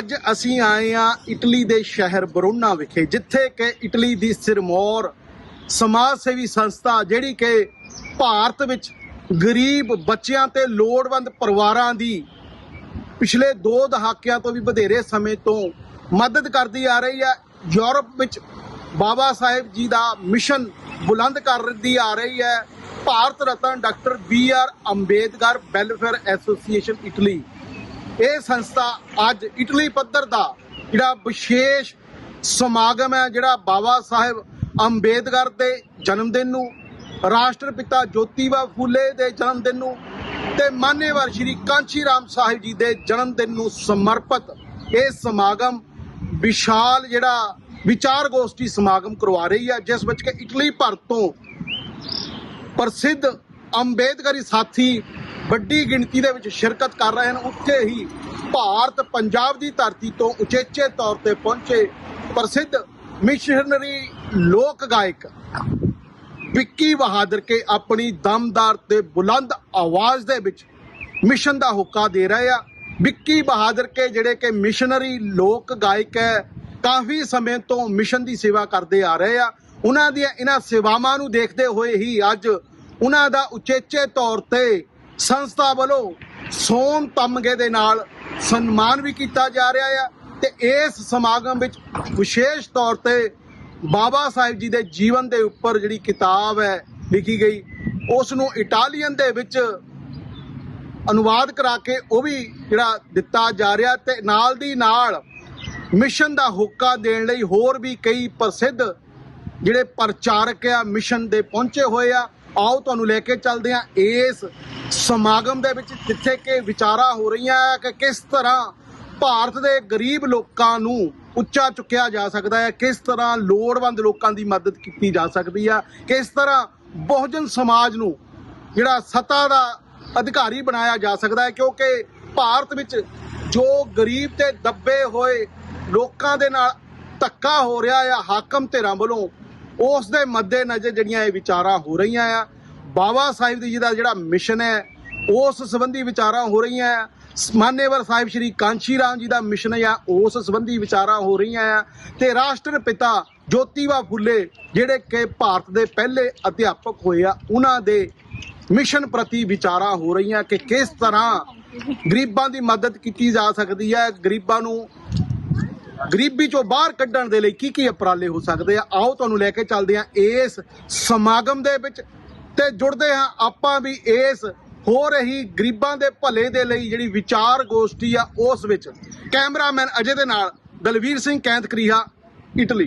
ਅੱਜ ਅਸੀਂ ਆਏ ਆ ਇਟਲੀ ਦੇ ਸ਼ਹਿਰ ਬਰੋਨਾ ਵਿਖੇ, ਜਿੱਥੇ ਕਿ ਇਟਲੀ ਦੀ ਸਿਰਮੌਰ ਸਮਾਜ ਸੇਵੀ ਸੰਸਥਾ ਜਿਹੜੀ ਕਿ ਭਾਰਤ ਵਿੱਚ ਗਰੀਬ ਬੱਚਿਆਂ ਤੇ ਲੋੜਵੰਦ ਪਰਿਵਾਰਾਂ ਦੀ ਪਿਛਲੇ 2 ਦਹਾਕਿਆਂ ਤੋਂ ਵੀ ਵਧੇਰੇ ਸਮੇਂ ਤੋਂ ਮਦਦ ਕਰਦੀ ਆ ਰਹੀ ਹੈ ਯੂਰਪ ਵਿੱਚ ਬਾਬਾ ਸਾਹਿਬ ਜੀ ਦਾ ਮਿਸ਼ਨ ਬੁਲੰਦ ਕਰਦੀ ਆ ਰਹੀ ਹੈ। Bharat Ratna doctor B R Ambedkar welfare association Italy. ਇਹ ਸੰਸਥਾ ਅੱਜ ਇਟਲੀ ਪੱਧਰ ਦਾ ਜਿਹੜਾ ਵਿਸ਼ੇਸ਼ ਸਮਾਗਮ ਹੈ, ਜਿਹੜਾ ਬਾਬਾ ਸਾਹਿਬ ਅੰਬੇਦਕਰ ਦੇ ਜਨਮ ਦਿਨ ਨੂੰ, ਰਾਸ਼ਟਰਪਿਤਾ ਜੋਤੀਬਾ ਫੂਲੇ ਦੇ ਜਨਮ ਦਿਨ ਨੂੰ ਤੇ ਮਾਨੇਵਰ ਸ਼੍ਰੀ ਕਾਂਚੀ ਰਾਮ ਸਾਹਿਬ ਜੀ ਦੇ ਜਨਮ ਦਿਨ ਨੂੰ ਸਮਰਪਿਤ ਇਹ ਸਮਾਗਮ ਵਿਸ਼ਾਲ ਜਿਹੜਾ ਵਿਚਾਰ ਗੋਸ਼ਟੀ ਸਮਾਗਮ ਕਰਵਾ ਰਹੀ ਹੈ, ਜਿਸ ਵਿੱਚ ਕਿ ਇਟਲੀ ਭਰ ਤੋਂ ਪ੍ਰਸਿੱਧ ਅੰਬੇਦਕਰੀ ਸਾਥੀ ਵੱਡੀ ਗਿਣਤੀ ਦੇ ਵਿੱਚ ਸ਼ਿਰਕਤ ਕਰ ਰਹੇ ਹਨ। ਉੱਥੇ ਹੀ ਭਾਰਤ ਪੰਜਾਬ ਦੀ ਧਰਤੀ ਤੋਂ ਉਚੇਚੇ ਤੌਰ ਤੇ ਪਹੁੰਚੇ ਪ੍ਰਸਿੱਧ ਮਿਸ਼ਨਰੀ ਲੋਕ ਗਾਇਕ ਵਿੱਕੀ ਬਹਾਦਰ ਕੇ ਆਪਣੀ ਦਮਦਾਰ ਤੇ ਬੁਲੰਦ ਆਵਾਜ਼ ਦੇ ਵਿੱਚ ਮਿਸ਼ਨ ਦਾ ਹੁੱਕਾ ਦੇ ਰਹੇ ਆ। ਵਿੱਕੀ ਬਹਾਦਰ ਕੇ ਜਿਹੜੇ ਕਿ ਮਿਸ਼ਨਰੀ ਲੋਕ ਗਾਇਕ ਹੈ, ਕਾਫੀ ਸਮੇਂ ਤੋਂ ਮਿਸ਼ਨ ਦੀ ਸੇਵਾ ਕਰਦੇ ਆ ਰਹੇ ਆ। ਉਹਨਾਂ ਦੀਆਂ ਇਹਨਾਂ ਸੇਵਾਵਾਂ ਨੂੰ ਦੇਖਦੇ ਹੋਏ ਹੀ ਅੱਜ ਉਹਨਾਂ ਦਾ ਉਚੇਚੇ ਤੌਰ ਤੇ ਸੰਸਥਾ ਵੱਲੋਂ ਸੋਨ ਤਮਗੇ ਦੇ ਨਾਲ ਸਨਮਾਨ ਵੀ ਕੀਤਾ ਜਾ ਰਿਹਾ ਆ ਤੇ ਇਸ ਸਮਾਗਮ ਵਿੱਚ ਵਿਸ਼ੇਸ਼ ਤੌਰ ਤੇ ਬਾਬਾ ਸਾਹਿਬ ਜੀ ਦੇ ਜੀਵਨ ਦੇ ਉੱਪਰ ਜਿਹੜੀ ਕਿਤਾਬ ਹੈ, ਲਿਖੀ ਗਈ ਉਸ ਨੂੰ ਇਟਾਲੀਅਨ ਦੇ ਵਿੱਚ ਅਨੁਵਾਦ ਕਰਾ ਕੇ ਉਹ ਵੀ ਜਿਹੜਾ ਦਿੱਤਾ ਜਾ ਰਿਹਾ ਤੇ ਨਾਲ ਦੀ ਨਾਲ ਮਿਸ਼ਨ ਦਾ ਹੋਕਾ ਦੇਣ ਲਈ ਹੋਰ ਵੀ ਕਈ ਪ੍ਰਸਿੱਧ ਜਿਹੜੇ ਪ੍ਰਚਾਰਕ ਆ, ਮਿਸ਼ਨ ਦੇ ਪਹੁੰਚੇ ਹੋਏ ਆ, ਆਓ ਤੁਹਾਨੂੰ ਲੈ ਕੇ ਚੱਲਦੇ ਆ ਇਸ ਸਮਾਗਮ ਦੇ ਵਿੱਚ ਜਿੱਥੇ ਕਿ ਵਿਚਾਰਾਂ ਹੋ ਰਹੀਆਂ ਆ ਕਿ ਕਿਸ ਤਰ੍ਹਾਂ ਭਾਰਤ ਦੇ ਗਰੀਬ ਲੋਕਾਂ ਨੂੰ ਉੱਚਾ ਚੁੱਕਿਆ ਜਾ ਸਕਦਾ ਹੈ, ਕਿਸ ਤਰ੍ਹਾਂ ਲੋੜਵੰਦ ਲੋਕਾਂ ਦੀ ਮਦਦ ਕੀਤੀ ਜਾ ਸਕਦੀ ਆ, ਕਿਸ ਤਰ੍ਹਾਂ ਬਹੁਜਨ ਸਮਾਜ ਨੂੰ ਜਿਹੜਾ ਸੱਤਾ ਦਾ ਅਧਿਕਾਰੀ ਬਣਾਇਆ ਜਾ ਸਕਦਾ ਹੈ, ਕਿਉਂਕਿ ਭਾਰਤ ਵਿੱਚ ਜੋ ਗਰੀਬ ਤੇ ਦੱਬੇ ਹੋਏ ਲੋਕਾਂ ਦੇ ਨਾਲ ਧੱਕਾ ਹੋ ਰਿਹਾ ਆ, ਹਾਕਮ ਧਿਰਾਂ ਵੱਲੋਂ, ਉਸ ਦੇ ਮੱਦੇ ਨਜ਼ਰ ਜਿਹੜੀਆਂ ਇਹ ਵਿਚਾਰਾਂ ਹੋ ਰਹੀਆਂ ਆ। ਬਾਬਾ ਸਾਹਿਬ ਜੀ ਦਾ ਜਿਹੜਾ ਮਿਸ਼ਨ ਹੈ, ਉਸ ਸੰਬੰਧੀ ਵਿਚਾਰਾਂ ਹੋ ਰਹੀਆਂ ਆ। ਮਾਨੇਵਰ ਸਾਹਿਬ ਸ਼੍ਰੀ ਕਾਂਸ਼ੀ ਰਾਮ ਜੀ ਦਾ ਮਿਸ਼ਨ ਆ, ਉਸ ਸੰਬੰਧੀ ਵਿਚਾਰਾਂ ਹੋ ਰਹੀਆਂ ਆ। ਤੇ ਰਾਸ਼ਟਰਪਿਤਾ ਜੋਤੀਬਾ ਫੁੱਲੇ, ਜਿਹੜੇ ਕਿ ਭਾਰਤ ਦੇ ਪਹਿਲੇ ਅਧਿਆਪਕ ਹੋਏ ਆ, ਉਹਨਾਂ ਦੇ ਮਿਸ਼ਨ ਪ੍ਰਤੀ ਵਿਚਾਰਾਂ ਹੋ ਰਹੀਆਂ ਕਿ ਕਿਸ ਤਰ੍ਹਾਂ ਗਰੀਬਾਂ ਦੀ ਮਦਦ ਕੀਤੀ ਜਾ ਸਕਦੀ ਹੈ, ਗਰੀਬਾਂ ਨੂੰ ਗਰੀਬੀ ਚੋਂ ਬਾਹਰ ਕੱਢਣ ਦੇ ਲਈ ਕੀ ਕੀ ਉਪਰਾਲੇ ਹੋ ਸਕਦੇ ਆ। ਆਓ ਤੁਹਾਨੂੰ ਲੈ ਕੇ ਚੱਲਦੇ ਆ ਇਸ ਸਮਾਗਮ ਦੇ ਵਿੱਚ। ਤੇ ਜੁੜਦੇ ਹਾਂ ਆਪਾਂ ਵੀ ਇਸ ਹੋ ਰਹੀ ਗਰੀਬਾਂ ਦੇ ਭਲੇ ਦੇ ਲਈ ਜਿਹੜੀ ਵਿਚਾਰ ਗੋਸ਼ਟੀ ਆ, ਉਸ ਵਿੱਚ। ਕੈਮਰਾਮੈਨ ਅਜੇ ਦੇ ਨਾਲ ਦਲਵੀਰ ਸਿੰਘ ਕੈਂਤ ਕਰੀਹਾ ਇਟਲੀ।